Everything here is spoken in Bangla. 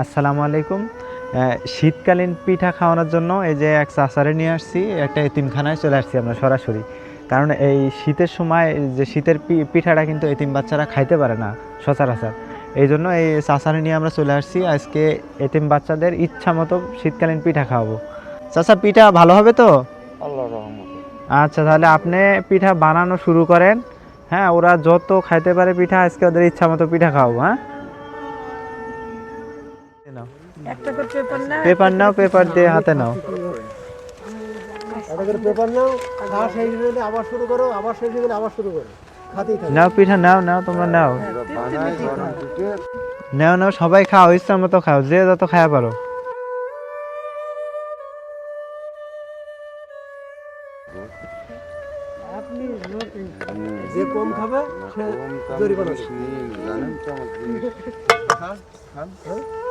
আসসালামু আলাইকুম। শীতকালীন পিঠা খাওয়ানোর জন্য এই যে এক চাচারে নিয়ে আসছি একটা এতিমখানায় চলে আসছি আমরা সরাসরি। কারণ এই শীতের সময় যে শীতের পিঠাটা কিন্তু এতিম বাচ্চারা খাইতে পারে না সচরাচর। এই জন্য এই চাচারে নিয়ে আমরা চলে আসছি আজকে এতিম বাচ্চাদের ইচ্ছা মতো শীতকালীন পিঠা খাওয়াবো। চাচা পিঠা ভালো হবে তো? আচ্ছা তাহলে আপনি পিঠা বানানো শুরু করেন। হ্যাঁ ওরা যত খাইতে পারে পিঠা আজকে ওদের ইচ্ছা মতো পিঠা খাওয়াবো হ্যাঁ? নাও। একটা করে পেপার নাও পেপার দিয়ে হাতে নাও। একটা করে পেপার নাও খাওয়া শেষ আবার শুরু করো আবার শেষ হলে আবার শুরু করো। নাও পিঠা নাও নাও তোমরা নাও। নাও নাও সবাই খাও ইচ্ছা মতো খাও যে যত খাওয়া পারো। যে কম খাবে সে জরিমানা